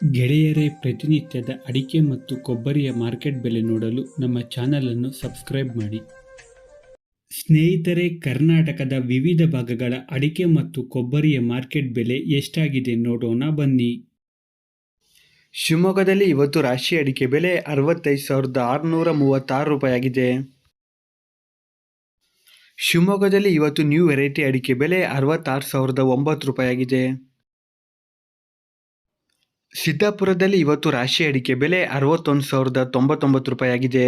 ಗೆಳೆಯರೇ, ಪ್ರತಿನಿತ್ಯದ ಅಡಿಕೆ ಮತ್ತು ಕೊಬ್ಬರಿಯ ಮಾರ್ಕೆಟ್ ಬೆಲೆ ನೋಡಲು ನಮ್ಮ ಚಾನಲನ್ನು ಸಬ್ಸ್ಕ್ರೈಬ್ ಮಾಡಿ. ಸ್ನೇಹಿತರೆ, ಕರ್ನಾಟಕದ ವಿವಿಧ ಭಾಗಗಳ ಅಡಿಕೆ ಮತ್ತು ಕೊಬ್ಬರಿಯ ಮಾರ್ಕೆಟ್ ಬೆಲೆ ಎಷ್ಟಾಗಿದೆ ನೋಡೋಣ ಬನ್ನಿ. ಶಿವಮೊಗ್ಗದಲ್ಲಿ ಇವತ್ತು ರಾಶಿ ಅಡಿಕೆ ಬೆಲೆ ಅರವತ್ತೈದು ಸಾವಿರದ ಆರುನೂರ ಮೂವತ್ತಾರು ರೂಪಾಯಿ ಆಗಿದೆ ಶಿವಮೊಗ್ಗದಲ್ಲಿ ಇವತ್ತು ನ್ಯೂ ವೆರೈಟಿ ಅಡಿಕೆ ಬೆಲೆ ಅರವತ್ತಾರು ಸಾವಿರದ ಒಂಬತ್ತು ರೂಪಾಯಿ ಆಗಿದೆ ಸಿದ್ದಾಪುರದಲ್ಲಿ ಇವತ್ತು ರಾಶಿ ಅಡಿಕೆ ಬೆಲೆ ಅರವತ್ತೊಂದು ಸಾವಿರದ ತೊಂಬತ್ತೊಂಬತ್ತು ರೂಪಾಯಿ ಆಗಿದೆ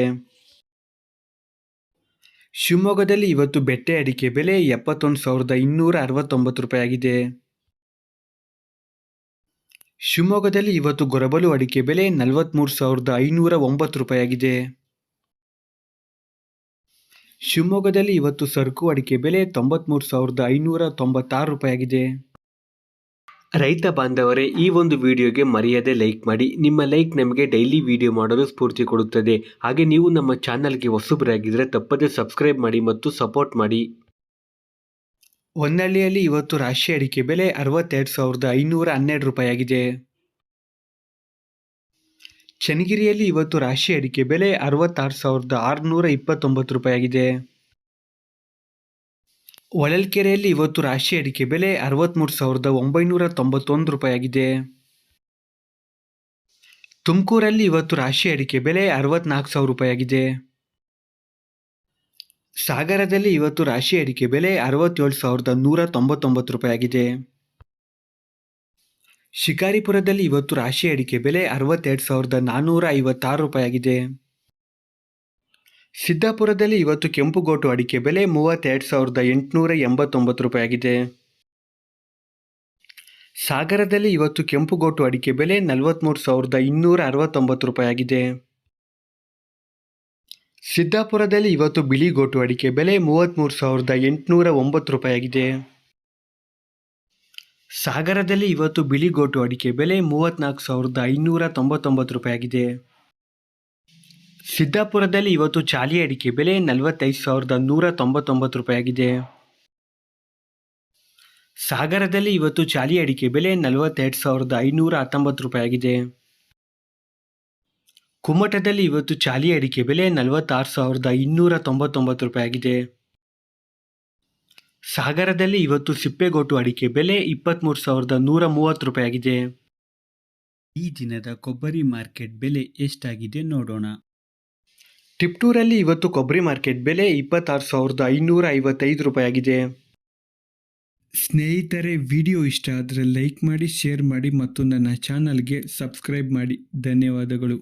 ಶಿವಮೊಗ್ಗದಲ್ಲಿ ಇವತ್ತು ಬೆಟ್ಟೆ ಅಡಿಕೆ ಬೆಲೆ ಎಪ್ಪತ್ತೊಂದು ಸಾವಿರದ ಇನ್ನೂರ ಅರವತ್ತೊಂಬತ್ತು ರೂಪಾಯಿ ಆಗಿದೆ ಶಿವಮೊಗ್ಗದಲ್ಲಿ ಇವತ್ತು ಗೊರಬಲು ಅಡಿಕೆ ಬೆಲೆ ನಲವತ್ತ್ಮೂರು ಸಾವಿರದ ಐನೂರ ಒಂಬತ್ತು ರೂಪಾಯಿ ಆಗಿದೆ ಶಿವಮೊಗ್ಗದಲ್ಲಿ ಇವತ್ತು ಸರಕು ಅಡಿಕೆ ಬೆಲೆ ತೊಂಬತ್ಮೂರು ಸಾವಿರದ ಐನೂರ ತೊಂಬತ್ತಾರು ರೂಪಾಯಿ ಆಗಿದೆ ರೈತ ಬಾಂಧವರೇ, ಈ ಒಂದು ವಿಡಿಯೋಗೆ ಮರೆಯದೆ ಲೈಕ್ ಮಾಡಿ. ನಿಮ್ಮ ಲೈಕ್ ನಮಗೆ ಡೈಲಿ ವಿಡಿಯೋ ಮಾಡಲು ಸ್ಫೂರ್ತಿ ಕೊಡುತ್ತದೆ. ಹಾಗೆ ನೀವು ನಮ್ಮ ಚಾನಲ್ಗೆ ಹೊಸಬರಾಗಿದ್ದರೆ ತಪ್ಪದೇ ಸಬ್ಸ್ಕ್ರೈಬ್ ಮಾಡಿ ಮತ್ತು ಸಪೋರ್ಟ್ ಮಾಡಿ. ಹೊನ್ನಳ್ಳಿಯಲ್ಲಿ ಇವತ್ತು ರಾಶಿ ಅಡಿಕೆ ಬೆಲೆ ಅರವತ್ತೆರಡು ಸಾವಿರದ ಐನೂರ ಹನ್ನೆರಡು ರೂಪಾಯಿಯಾಗಿದೆ. ಚನ್ನಗಿರಿಯಲ್ಲಿ ಇವತ್ತು ರಾಶಿ ಅಡಿಕೆ ಬೆಲೆ ಅರವತ್ತಾರು ಸಾವಿರದ ಆರುನೂರ ಇಪ್ಪತ್ತೊಂಬತ್ತು ರೂಪಾಯಿ ಆಗಿದೆ ಹೊಳಲ್ಕೆರೆಯಲ್ಲಿ ಇವತ್ತು ರಾಶಿ ಅಡಿಕೆ ಬೆಲೆ ಅರವತ್ತ್ಮೂರು ಸಾವಿರದ ಒಂಬೈನೂರ ತೊಂಬತ್ತೊಂದು ರೂಪಾಯಿ ಆಗಿದೆ ತುಮಕೂರಲ್ಲಿ ಇವತ್ತು ರಾಶಿ ಅಡಿಕೆ ಬೆಲೆ ಅರವತ್ನಾಲ್ಕು ಸಾವಿರ ರೂಪಾಯಿ ಆಗಿದೆ ಸಾಗರದಲ್ಲಿ ಇವತ್ತು ರಾಶಿ ಅಡಿಕೆ ಬೆಲೆ ಅರವತ್ತೇಳು ಸಾವಿರದ ನೂರ ತೊಂಬತ್ತೊಂಬತ್ತು ರೂಪಾಯಿ ಆಗಿದೆ ಶಿಕಾರಿಪುರದಲ್ಲಿ ಇವತ್ತು ರಾಶಿ ಅಡಿಕೆ ಬೆಲೆ ಅರವತ್ತೆರಡು ಸಾವಿರದ ನಾನ್ನೂರ ಐವತ್ತಾರು ರೂಪಾಯಿ ಆಗಿದೆ ಸಿದ್ದಾಪುರದಲ್ಲಿ ಇವತ್ತು ಕೆಂಪುಗೋಟು ಅಡಿಕೆ ಬೆಲೆ ಮೂವತ್ತೆರಡು ಸಾವಿರದ ಎಂಟುನೂರ ಎಂಬತ್ತೊಂಬತ್ತು ರೂಪಾಯಿ ಆಗಿದೆ. ಸಾಗರದಲ್ಲಿ ಇವತ್ತು ಕೆಂಪುಗೋಟು ಅಡಿಕೆ ಬೆಲೆ ನಲವತ್ತ್ಮೂರು ಸಾವಿರದ ಇನ್ನೂರ ಅರವತ್ತೊಂಬತ್ತು ರೂಪಾಯಿ ಆಗಿದೆ. ಸಿದ್ದಾಪುರದಲ್ಲಿ ಇವತ್ತು ಬಿಳಿಗೋಟು ಅಡಿಕೆ ಬೆಲೆ ಮೂವತ್ತ್ಮೂರು ಸಾವಿರದ ಎಂಟುನೂರ ಒಂಬತ್ತು ರೂಪಾಯಿ ಆಗಿದೆ. ಸಾಗರದಲ್ಲಿ ಇವತ್ತು ಬಿಳಿಗೋಟು ಅಡಿಕೆ ಬೆಲೆ ಮೂವತ್ತ್ನಾಲ್ಕು ಸಾವಿರದ ಐನೂರ ತೊಂಬತ್ತೊಂಬತ್ತು ರೂಪಾಯಿ ಆಗಿದೆ. ಸಿದ್ದಾಪುರದಲ್ಲಿ ಇವತ್ತು ಚಾಲಿ ಅಡಿಕೆ ಬೆಲೆ ನಲವತ್ತೈದು ಸಾವಿರದ ನೂರ ತೊಂಬತ್ತೊಂಬತ್ತು ರೂಪಾಯಿಯಾಗಿದೆ. ಸಾಗರದಲ್ಲಿ ಇವತ್ತು ಚಾಲಿ ಅಡಿಕೆ ಬೆಲೆ ನಲವತ್ತೆರಡು ಸಾವಿರದ ಐನೂರ ಹತ್ತೊಂಬತ್ತು ರೂಪಾಯಿಯಾಗಿದೆ. ಕುಮಟದಲ್ಲಿ ಇವತ್ತು ಚಾಲಿ ಅಡಿಕೆ ಬೆಲೆ ನಲವತ್ತಾರು ಸಾವಿರದ ಇನ್ನೂರ ತೊಂಬತ್ತೊಂಬತ್ತು ರೂಪಾಯಿಯಾಗಿದೆ. ಸಾಗರದಲ್ಲಿ ಇವತ್ತು ಸಿಪ್ಪೆಗೋಟು ಅಡಿಕೆ ಬೆಲೆ ಇಪ್ಪತ್ತ್ಮೂರು ಸಾವಿರದ ನೂರ ಮೂವತ್ತು ರೂಪಾಯಿಯಾಗಿದೆ. ಈ ದಿನದ ಕೊಬ್ಬರಿ ಮಾರ್ಕೆಟ್ ಬೆಲೆ ಎಷ್ಟಾಗಿದೆ ನೋಡೋಣ. ಟಿಪ್ಟೂರಲ್ಲಿ ಇವತ್ತು ಕೊಬ್ಬರಿ ಮಾರ್ಕೆಟ್ ಬೆಲೆ ಇಪ್ಪತ್ತಾರು ಸಾವಿರದ ಐನೂರ ಐವತ್ತೈದು ರೂಪಾಯಿ ಆಗಿದೆ ಸ್ನೇಹಿತರೆ, ವಿಡಿಯೋ ಇಷ್ಟ ಆದರೆ ಲೈಕ್ ಮಾಡಿ, ಶೇರ್ ಮಾಡಿ ಮತ್ತು ನನ್ನ ಚಾನಲ್ಗೆ ಸಬ್ಸ್ಕ್ರೈಬ್ ಮಾಡಿ. ಧನ್ಯವಾದಗಳು.